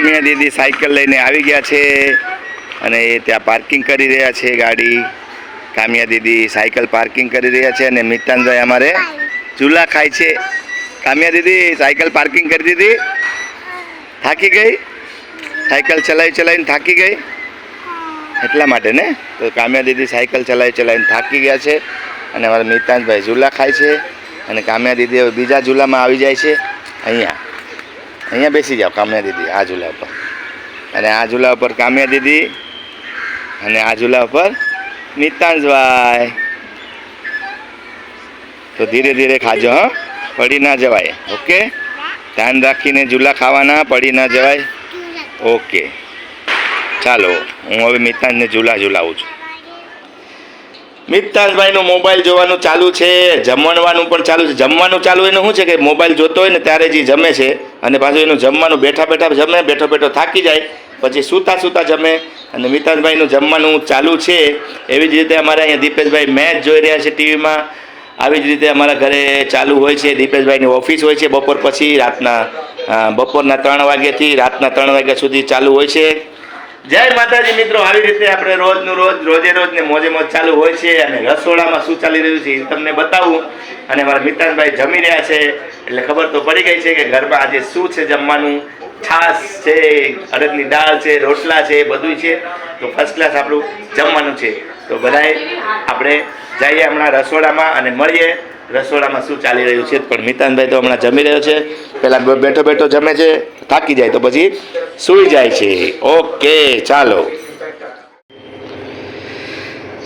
કામિયા દીદી cycle લઈને આવી ગયા છે અને એ ત્યાં પાર્કિંગ કરી રહ્યા છે ગાડી. કામિયા દીદી સાયકલ પાર્કિંગ કરી રહ્યા છે અને મિતાનભાઈ અમારે ચૂલા ખાય છે. કામિયા દીદી, સાયકલ પાર્કિંગ કરી દીધી? થાકી ગઈ? સાયકલ ચલાવી ચલાવીને થાકી ગઈ? એટલા માટે ને? તો કામ્યા દીદી સાયકલ ચલાવી ચલાવીને થાકી ગયા છે અને અમારા મિતાંતભાઈ ઝૂલા ખાય છે અને કામ્યા દીદી હવે બીજા ઝૂલામાં આવી જાય છે. અહીંયા. અહીંયા બેસી જાઓ, કામ્યા દીદી, આ ઝૂલા ઉપર. અને આ ઝૂલા ઉપર કામ્યા દીદી અને આ ઝૂલા ઉપર નિતાંજભાઈ તો ધીરે ધીરે ખાજો, હા. પડી ના જવાય, ઓકે? ધ્યાન રાખીને ઝૂલા ખાવાના, પડી ના જવાય. ઓકે. ચાલો, હું હવે મિતાંજને ઝૂલા ઝૂલાવું છું. મિતાંજભાઈનું મોબાઈલ જોવાનું ચાલુ છે જમવાનું પણ ચાલુ છે. જમવાનું ચાલુ એનું શું છે કે મોબાઈલ જોતો હોય ને ત્યારે જે જમે છે. અને પાછું એનું જમવાનું બેઠા બેઠા જમે, બેઠો બેઠો થાકી જાય, પછી સૂતા સૂતા જમે. અને મિતાજભાઈનું જમવાનું ચાલુ છે. એવી જ રીતે અમારે અહીંયા દીપેશભાઈ મેચ જોઈ રહ્યા છે ટીવીમાં. આવી જ રીતે અમારા ઘરે ચાલુ હોય છે. દીપેશભાઈની ઓફિસ હોય છે બપોર પછી, રાતના બપોરના ત્રણ વાગ્યાથી રાતના ત્રણ વાગ્યા સુધી ચાલુ હોય છે. જય માતાજી મિત્રો, આવી રીતે આપણે રોજનું રોજ, રોજે રોજ ને મોજે મોજ ચાલુ હોય છે અને રસોડામાં શું ચાલી રહ્યું છે તમને બતાવું. અને મારા મિતાનભાઈ જમી રહ્યા છે, એટલે ખબર તો પડી ગઈ છે કે ઘરમાં આજે શું છે જમવાનું? છાશ છે, અડદની દાળ છે, રોટલા છે બધું છે. તો ફર્સ્ટ ક્લાસ આપણું જમવાનું છે. તો બધાએ આપણે જઈએ હમણાં રસોડામાં અને મળીએ. રસોડામાં શું ચાલી રહ્યું છે? પણ મિતાનભાઈ તો હમણાં જમી રહ્યો છે. પહેલાં બેઠો બેઠો જમે છે. થાકી જાય તો પછી સૂઈ જાય છે. ઓકે, ચાલો.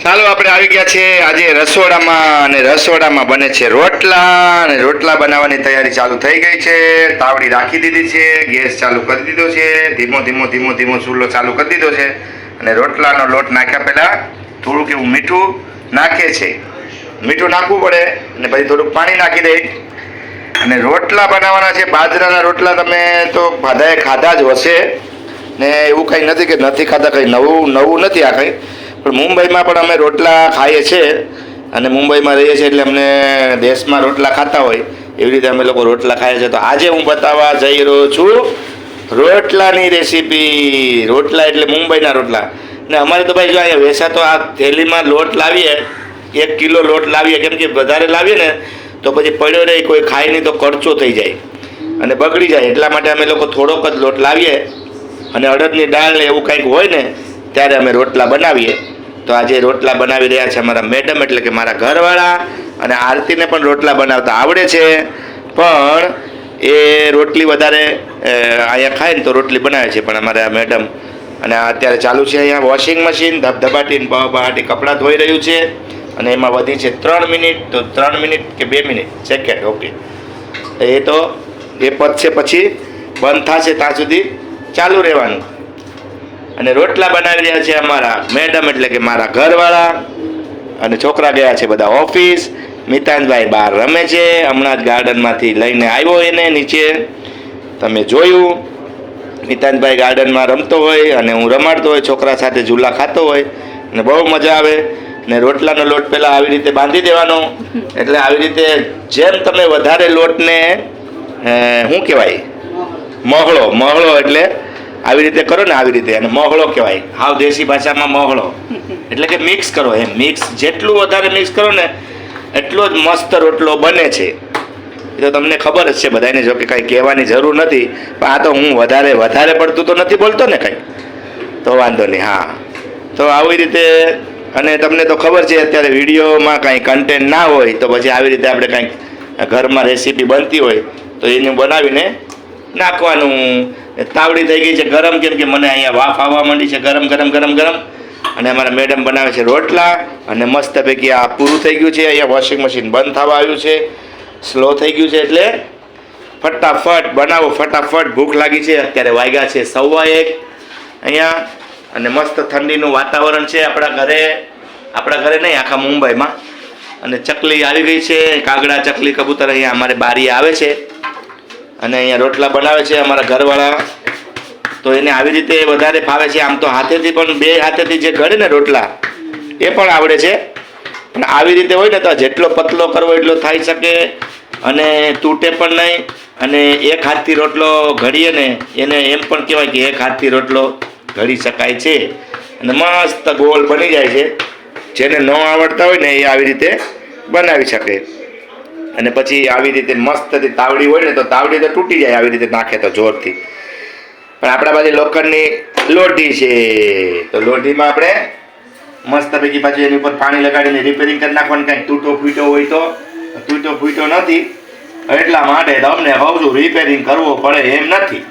ચાલો, આપણે આવી ગયા છે આજે રસોડામાં અને રસોડામાં બને છે રોટલા. અને રોટલા બનાવવાની તૈયારી ચાલુ થઈ ગઈ છે. તાવડી રાખી દીધી છે. ગેસ ચાલુ કરી દીધો છે. ધીમો ધીમો ધીમો ધીમો ચૂલો ચાલુ કરી દીધો છે. અને રોટલાનો લોટ નાખ્યા પહેલાં થોડુંક એવું મીઠું નાખે છે. મીઠું નાખવું પડે અને પછી થોડુંક પાણી નાખી દે. અને રોટલા બનાવવાના છે. બાજરાના રોટલા તમે તો બધાએ ખાધા જ હશે. ને એવું કંઈ નથી કે નથી ખાધા, કંઈ નવું નવું નથી આ કંઈ. પણ મુંબઈમાં પણ અમે રોટલા ખાઈએ છીએ અને મુંબઈમાં રહીએ છીએ એટલે અમને દેશમાં રોટલા ખાતા હોય. એવી રીતે અમે લોકો રોટલા ખાઈએ છીએ. તો આજે હું બતાવવા જઈ રહ્યો છું રોટલાની રેસીપી. રોટલા એટલે મુંબઈના રોટલા. ને અમારે તો ભાઈ જો અહીંયા વેસા તો આ થેલીમાં લોટ લાવીએ એક કિલો લોટ લાવીએ, કેમ કે વધારે લાવીએ ને, તો પછી પડ્યો રહે, કોઈ ખાય નહીં, તો કરચો થઈ જાય. અને બગડી જાય, એટલા માટે અમે લોકો થોડોક જ લોટ લાવીએ. અને અડદની દાળ એવું કંઈક હોય ને, ત્યારે અમે રોટલા બનાવીએ. તો આજે રોટલા બનાવી રહ્યા છે અમારા મેડમ, એટલે કે મારા ઘરવાળા, અને આરતીને પણ રોટલા બનાવતા આવડે છે. પણ એ રોટલી વધારે અહીંયા ખાય ને તો રોટલી બનાવે છે, પણ અમારા મેડમ, અને અત્યારે ચાલુ છે અહીંયા વોશિંગ મશીન, ધબધબાટીને બહાટી કપડાં ધોઈ રહ્યું છે. અને એમાં વધી છે ત્રણ મિનિટ, તો ત્રણ મિનિટ કે બે મિનિટ? સેકન્ડ ઓકે એ તો એ છે પછી બંધ થશે ત્યાં સુધી ચાલુ રહેવાનું. અને રોટલા બનાવી રહ્યા છે અમારા મેડમ એટલે કે મારા ઘરવાળા અને છોકરા ગયા છે બધા ઓફિસ. મિતાનભાઈ બહાર રમે છે. હમણાં જ ગાર્ડનમાંથી લઈને આવ્યો એને નીચે. તમે જોયું. મિતાનભાઈ ગાર્ડનમાં રમતો હોય અને હું રમાડતો હોય, છોકરા સાથે ઝૂલા ખાતો હોય અને બહુ મજા આવે. ને રોટલાનો લોટ પહેલાં આવી રીતે બાંધી દેવાનો. એટલે આવી રીતે જેમ તમે વધારે લોટને શું કહેવાય? મહળો મહળો એટલે આવી રીતે કરો ને આવી રીતે, અને મહળો કહેવાય. હાવ દેશી ભાષામાં મહળો. એટલે કે મિક્સ કરો એમ મિક્સ જેટલું વધારે મિક્સ કરો ને, એટલો જ મસ્ત રોટલો બને છે. એ તો તમને ખબર જ છે બધાને, જો કે કાંઈ કહેવાની જરૂર નથી. પણ આ તો હું વધારે વધારે પડતું તો નથી બોલતો ને કંઈ. તો વાંધો નહીં, હા. તો આવી રીતે અને તમને તો ખબર છે, અત્યારે વિડીયોમાં કાંઈ કન્ટેન્ટ ના હોય, તો પછી આવી રીતે આપણે કાંઈક ઘરમાં રેસીપી બનતી હોય, તો એને બનાવીને નાખવાનું. તાવડી થઈ ગઈ છે ગરમ, કેમ કે મને અહીંયા વાફ આવવા માંડી છે, ગરમ ગરમ ગરમ ગરમ. અને અમારા મેડમ બનાવે છે રોટલા, અને મસ્ત પૈકી આ પૂરું થઈ ગયું છે, અહીંયા વોશિંગ મશીન બંધ થવા આવ્યું છે. સ્લો થઈ ગયું છે એટલે ફટાફટ બનાવો, ફટાફટ. ભૂખ લાગી છે, અત્યારે વાગ્યા છે સવા એક. અહીંયા અને મસ્ત ઠંડીનું વાતાવરણ છે આપણા ઘરે. આપણા ઘરે નહીં, આખા મુંબઈમાં. અને ચકલી આવી ગઈ છે, કાગડા, ચકલી, કબૂતર અહીંયા અમારે બારી આવે છે. અને અહીંયા રોટલા બનાવે છે અમારા ઘરવાળા. તો એને આવી રીતે વધારે ફાવે છે, આમ તો હાથેથી પણ, બે હાથેથી જે ઘડે ને રોટલા, એ પણ આવડે છે. પણ આવી રીતે હોય ને તો જેટલો પતલો કરવો એટલો થઈ શકે. અને તૂટે પણ નહીં. અને એક હાથથી રોટલો ઘડીએ ને, એને એમ પણ કહેવાય કે એક હાથથી રોટલો ઘડી શકાય છે. અને મસ્ત ગોલ બની જાય છે. જેને ન આવડતા હોય ને એ આવી રીતે બનાવી શકે. અને પછી આવી રીતે મસ્ત તાવડી હોય ને તો તાવડી તો તૂટી જાય આવી રીતે નાખે તો જોરથી. પણ આપણા પાસે લોખંડની લોઢી છે. તો લોઢીમાં આપણે મસ્ત પૈકી પાછું એની ઉપર પાણી લગાડીને રિપેરિંગ કરી નાખવાનું. કાંઈક તૂટો ફૂટો હોય તો. તૂટો ફૂટો નથી. એટલા માટે તમને કહું રિપેરિંગ કરવો પડે એમ નથી.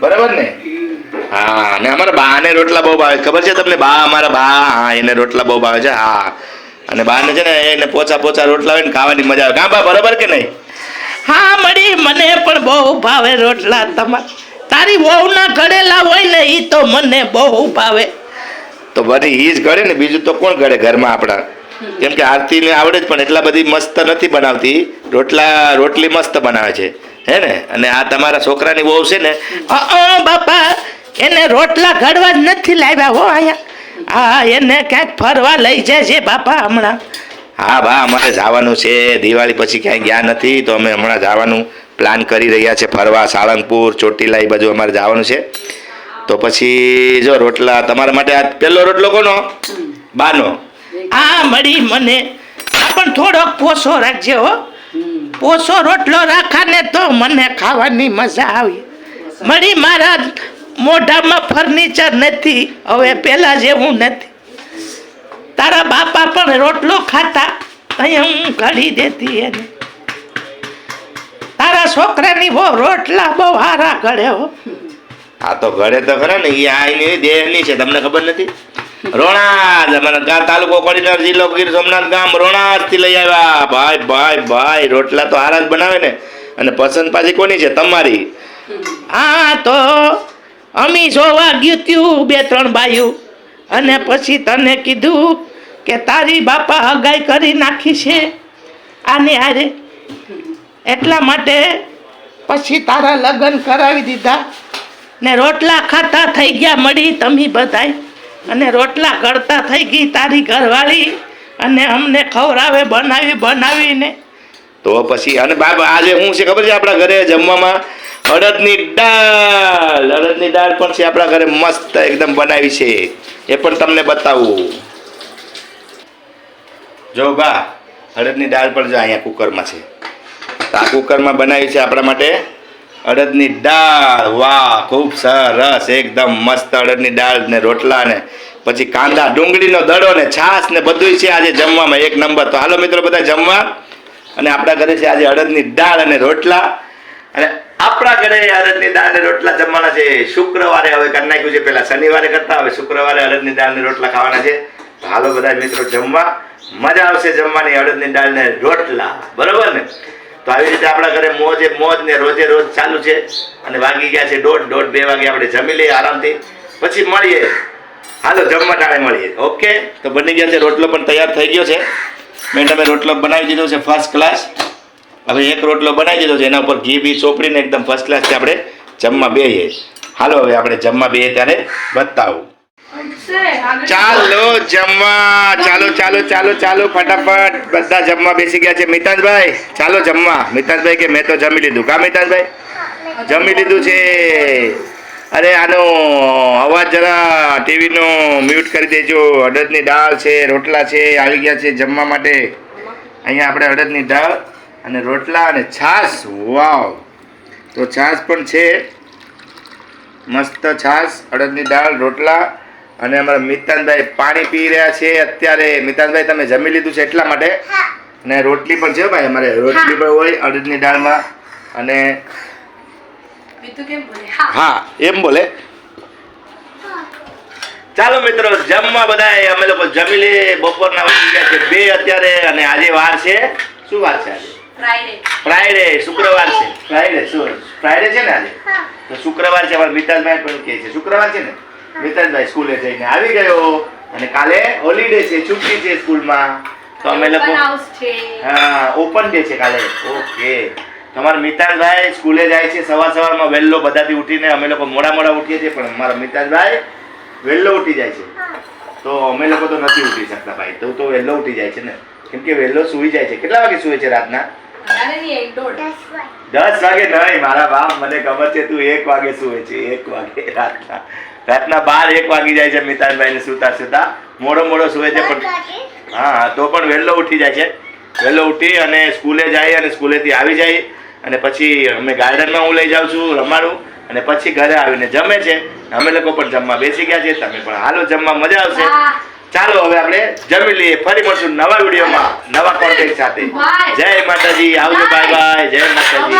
બરાબર ને? હા ને અમારા બાને રોટલા બહુ ભાવે. ખબર છે તમને? બા અમારા બા હા એને રોટલા બહુ ભાવે છે હા. અને બાને છે ને એને પોચા પોચા રોટલા હોય ને ખાવાની મજા આવે. કાં બા બરાબર કે નહીં? હા મળી મને પણ બહુ ભાવે રોટલા તમાર. તારી વહુના ઘડેલા હોય ને એ તો મને બહુ ભાવે. તો બધી ઈ જ ઘડે ને બીજું તો કોણ ઘડે ઘરમાં આપણા? કેમ કે આરતીને આવડે જ પણ એટલા બધી મસ્ત નથી બનાવતી. રોટલા રોટલી મસ્ત બનાવે છે. હે ને? અને આ તમારા છોકરાની વહુ છે ને? બાપા એને રોટલા ઘડવા જ નથી લાવ્યા હો અહીંયા. હા એને ક્યાંક ફરવા લઈ જાય છે બાપા હમણાં. હા બા અમારે જવાનું છે. દિવાળી પછી ક્યાંય ગયા નથી તો અમે હમણાં જવાનું પ્લાન કરી રહ્યા છે. ફરવા સાળંગપુર ચોટીલા એ બાજુ અમારે જવાનું છે. તો પછી જો રોટલા તમારા માટે આ પહેલો રોટલો કોનો? બાનો. હા મળી મને. આ પણ થોડોક પોસો રાખજે હો. પોસો રોટલો રાખા તો મને ખાવાની મજા આવી. મળી મારા મોઢામાં ફર્નિચર નથી. હવે પેલા જેવું નથી. તારા બાપા પણ રોટલો ખાતા. અહીંયા હું કાઢી દેતી એને. તારા છોકરાની બહુ રોટલા બહુ હારા ઘડે હો. આ તો ઘડે તો ખરા ને એ આઈની દેહની છે તમને ખબર નથી? રોણાદ અમારા તાલુકો કોડીનાર જિલ્લો ગીર સોમનાથ ગામ રોણાદથી લઈ આવ્યા. ભાઈ ભાઈ ભાઈ રોટલા તો હારા જ બનાવે ને. અને પસંદ પાછી કોની છે? તમારી. હા તો અમી જોવા ગયું ત્યું બે, ત્રણ બાયું. અને પછી તને કીધું કે તારી બાપા હગાઈ કરી નાખી છે. આને હારે એટલા માટે પછી તારા લગ્ન કરાવી દીધા. ને રોટલા ખાતા થઈ ગયા મળી તમે બધાય. અને રોટલા કરતા થઈ ગઈ તારી ઘરવાળી. અને અમને ખવડાવે, બનાવી, બનાવીને. તો પછી અને બાબા, આજે શું છે ખબર છે આપણા ઘરે જમવામાં? અડદની દાળ. અડદની દાળ પણ છે આપણા ઘરે મસ્ત એકદમ બનાવી છે. એ પણ તમને બતાવું. જો બા, અડદની દાળ પણ જો અહીંયા કુકરમાં છે. આ કુકરમાં બનાવી છે આપણા માટે અડદની દાળ. વાહ, ખૂબ સરસ, એકદમ મસ્ત અડદની દાળ ને રોટલા ને પછી કાંદા, ડુંગળીનો દડો ને છાશ ને બધુંય છે આજે જમવામાં એક નંબર. તો હાલો મિત્રો, બધા જમવા. અને આપણા ઘરે છે આજે અડદની દાળ અને રોટલા. અને આપણા ઘરે અડદની દાળ રોટલા જમવાના છે. શુક્રવારે હવે કરી નાખ્યું છે. પેલા શનિવારે કરતા, હવે શુક્રવારે અરદની દાળ રોટલા ખાવાના છે. હાલો બધા મિત્રો, જમવા. મજા આવશે જમવાની અડદની દાળ ને રોટલા. બરોબર ને? તો આવી રીતે આપણા ઘરે મોજે મોજ ને રોજે રોજ ચાલુ છે. અને વાગી ગયા છે દોઢ દોઢ, બે વાગે આપણે જમી લઈએ આરામથી. પછી મળીએ. હાલો, જમવા ટાણે મળીએ. ઓકે? તો બની ગયા છે. રોટલો પણ તૈયાર થઈ ગયો છે. મેં તમે રોટલો બનાવી દીધો છે. ફર્સ્ટ ક્લાસ હવે એક રોટલો બનાવી દીધો છે એના ઉપર ઘી બી ચોપડીને એકદમ ફર્સ્ટ ક્લાસથી આપણે જમવા બેહીએ. હાલો હવે આપણે જમવા બેહીએ ત્યારે બતાવું. ચાલો જમવા ચાલો ચાલો ચાલો ચાલો ફટાફટ. બધા જમવા બેસી ગયા છે. મિતાજભાઈ ચાલો જમવા. મિતાજભાઈ કે મેં તો જમી લીધું. કા મિતાજભાઈ જમી લીધું છે. અરે આનો અવાજ જરા ટીવીનો મ્યુટ કરી દેજો. અડદની દાળ છે રોટલા છે આવી ગયા છે જમવા માટે. અહીંયા આપણે અડદની દાળ અને રોટલા અને છાશ વાવ. તો છાશ પણ છે. મસ્ત છાશ અડદની દાળ રોટલા અને અમારા મિતાનભાઈ પાણી પી રહ્યા છે અત્યારે. મિતાનભાઈ તમે જમી લીધું છે એટલા માટે? અને રોટલી પણ છે ભાઈ અમારે. રોટલી પણ હોય અડદની દાળમાં અને બીજું કેમ બોલે? હા. હા એમ બોલે. ચાલો મિત્રો જમવા બધા અમે લોકો જમી લે બપોરના વાગી ગયા છે બે અત્યારે અને આજે વાર છે. શું વાર છે આજે? ફ્રાઈડે શુક્રવાર છે. ફ્રાઈડે શું? ફ્રાઈડે છે ને આજે? તો શુક્રવાર છે અમારા મિતાજભાઈ પણ કહે છે. શુક્રવાર છે ને? મિતાજભાઈ સ્કૂલે જઈને આવી ગયો અને કાલે હોલિડે છે છુટ્ટી છે સ્કૂલમાં. તો અમે લોકો હા ઓપન ડે છે કાલે. ઓકે. તમારા મિતાજભાઈ સ્કૂલે જાય છે સવાર સવારમાં વહેલો બધાથી ઉઠીને અમે લોકો મોડા મોડા ઉઠીએ છીએ પણ અમારા મિતાજભાઈ વહેલો ઉઠી જાય છે. તો અમે લોકો તો નથી ઉઠી શકતા ભાઈ. તો તો વહેલો ઉઠી જાય છે ને? કેમ કે વહેલો સૂઈ જાય છે. કેટલા વાગે સૂવે છે રાતના? દસ વાગે. નહીં મારા બાપ મને ખબર છે તું એક વાગે સુવે છે એક વાગે રાતના. રાતના બાર એક વાગી જાય છે મિતાનભાઈ ને સુતા સુતા. મોડો મોડો સુવે છે પણ હા તો પણ વહેલો ઉઠી જાય છે. વહેલો ઉઠી અને સ્કૂલે જાય અને સ્કૂલેથી આવી જાય. અને પછી અમે ગાર્ડનમાં હું લઈ જાઉં છું રમાડું. અને પછી ઘરે આવીને જમે છે. અમે લોકો પણ જમવા બેસી ગયા છે તમે પણ હાલો જમવા મજા આવશે. ચાલો હવે આપણે જમી લઈએ. ફરી મળશું નવા વિડીયોમાં નવા કોન્ટેન્ટ સાથે. જય માતાજી. આવજો. બાય. બાય જય માતાજી.